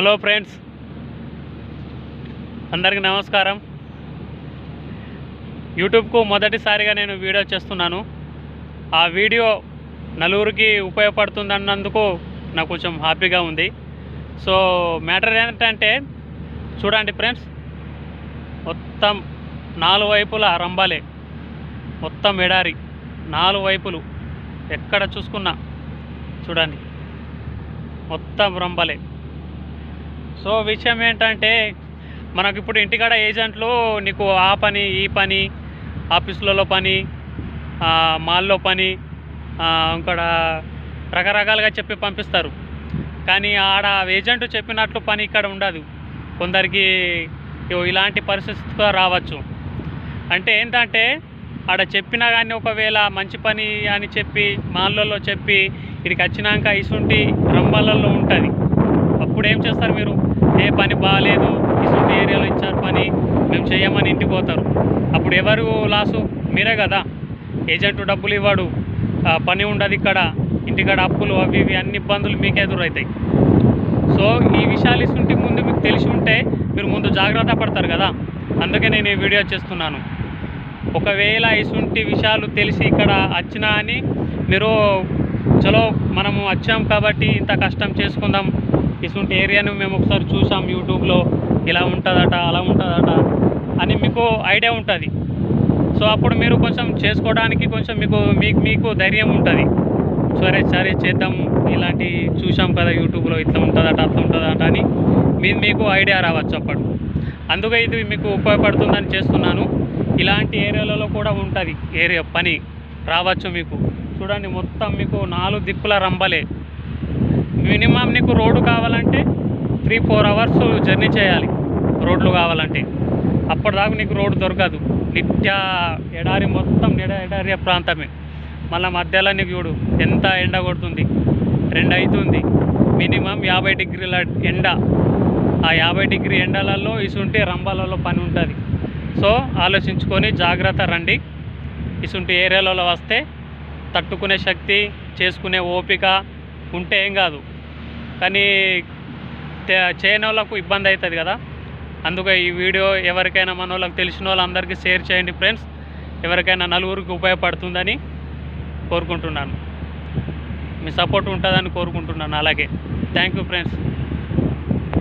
Hello friends. అందరికీ నమస్కారం. యూట్యూబ్కు మొదటిసారిగా నేను వీడియో చేస్తున్నాను. ఆ వీడియో నలుగురికి ఉపయోగపడుతుందన్నందుకు నాకు కొంచెం హ్యాపీగా ఉంది. సో మ్యాటర్ ఏంటంటే చూడండి ఫ్రెండ్స్. మొత్తం నాలుగు వైపులా రంబాలే మొత్తం ఎడారి. నాలుగు వైపులు ఎక్కడ చూసుకున్నా చూడండి. మొత్తం రంబలే సో విషయం ఏంటంటే మనకి ఇప్పుడు ఇంటికాడ ఏజెంట్లు నీకు ఆ పని ఈ పని ఆఫీసులలో పని మాల్లో పని ఇంకా రకరకాలుగా చెప్పి పంపిస్తారు. కానీ ఆడ ఏజెంట్ చెప్పినట్లు పని ఇక్కడ ఉండదు. కొందరికి ఇలాంటి పరిస్థితితో రావచ్చు. అంటే ఏంటంటే ఆడ చెప్పినా కానీ ఒకవేళ మంచి పని అని చెప్పి మాల్లో చెప్పి ఇక్కడికి వచ్చినాక ఇసుంటి రంబాలలో ఉంటుంది. అప్పుడు ఏం చేస్తారు మీరు? ఏ పని బాగాలేదు ఇసుంటి ఏరియాలో ఇచ్చారు పని మేము చేయమని ఇంటికి పోతారు. అప్పుడు ఎవరు లాసు? మీరే కదా. ఏజెంట్ డబ్బులు ఇవ్వడు పని ఉండదు ఇక్కడ ఇంటికాడ అప్పులు అవి ఇవి అన్ని ఇబ్బందులు మీకు ఎదురవుతాయి. సో ఈ విషయాలు ఇస్తుంటే ముందు మీకు తెలిసి ఉంటే మీరు ముందు జాగ్రత్త పడతారు కదా. అందుకే నేను ఈ వీడియో చేస్తున్నాను. ఒకవేళ ఇసుంటి విషయాలు తెలిసి ఇక్కడ వచ్చినా అని మీరు చలో మనము వచ్చాం కాబట్టి ఇంత కష్టం చేసుకుందాం ఇటువంటి ఏరియాను మేము ఒకసారి చూసాం యూట్యూబ్లో. ఇలా ఉంటుందట అలా ఉంటుందట అని మీకు ఐడియా ఉంటుంది. సో అప్పుడు మీరు కొంచెం చేసుకోవడానికి కొంచెం మీకు మీకు మీకు ధైర్యం ఉంటుంది. సరే సరే చేద్దాం ఇలాంటి చూసాం కదా యూట్యూబ్లో ఇట్లా ఉంటుందట అట్లా ఉంటుందట అని మీ మీకు ఐడియా రావచ్చు అప్పుడు. అందుకే ఇది మీకు ఉపయోగపడుతుందని చేస్తున్నాను. ఇలాంటి ఏరియాలలో కూడా ఉంటుంది ఏరియా పని రావచ్చు మీకు. చూడండి మొత్తం మీకు నాలుగు దిక్కుల రంబలే మినిమం నీకు రోడ్డు కావాలంటే త్రీ ఫోర్ అవర్స్ జర్నీ చేయాలి రోడ్లు కావాలంటే. అప్పటిదాకా నీకు రోడ్డు దొరకదు. నిత్య ఎడారి మొత్తం ఎడ ఎడారి ప్రాంతమే. మళ్ళీ మధ్యలో నీకు చూడు ఎంత ఎండ కొడుతుంది. రెండు అవుతుంది మినిమం యాభై డిగ్రీల ఎండ. ఆ యాభై డిగ్రీ ఎండలలో ఇసుంటి రంబాలలో పని ఉంటుంది. సో ఆలోచించుకొని జాగ్రత్త రండి. ఇసుంటి ఏరియాలలో వస్తే తట్టుకునే శక్తి చేసుకునే ఓపిక ఉంటే ఏం కాదు. కానీ చేయని వాళ్ళకు ఇబ్బంది అవుతుంది కదా. అందుకే ఈ వీడియో ఎవరికైనా మన వాళ్ళకి తెలిసిన వాళ్ళందరికీ షేర్ చేయండి ఫ్రెండ్స్. ఎవరికైనా నలుగురికి ఉపయోగపడుతుందని కోరుకుంటున్నాను. మీ సపోర్ట్ ఉంటుందని కోరుకుంటున్నాను. అలాగే. Thank you friends.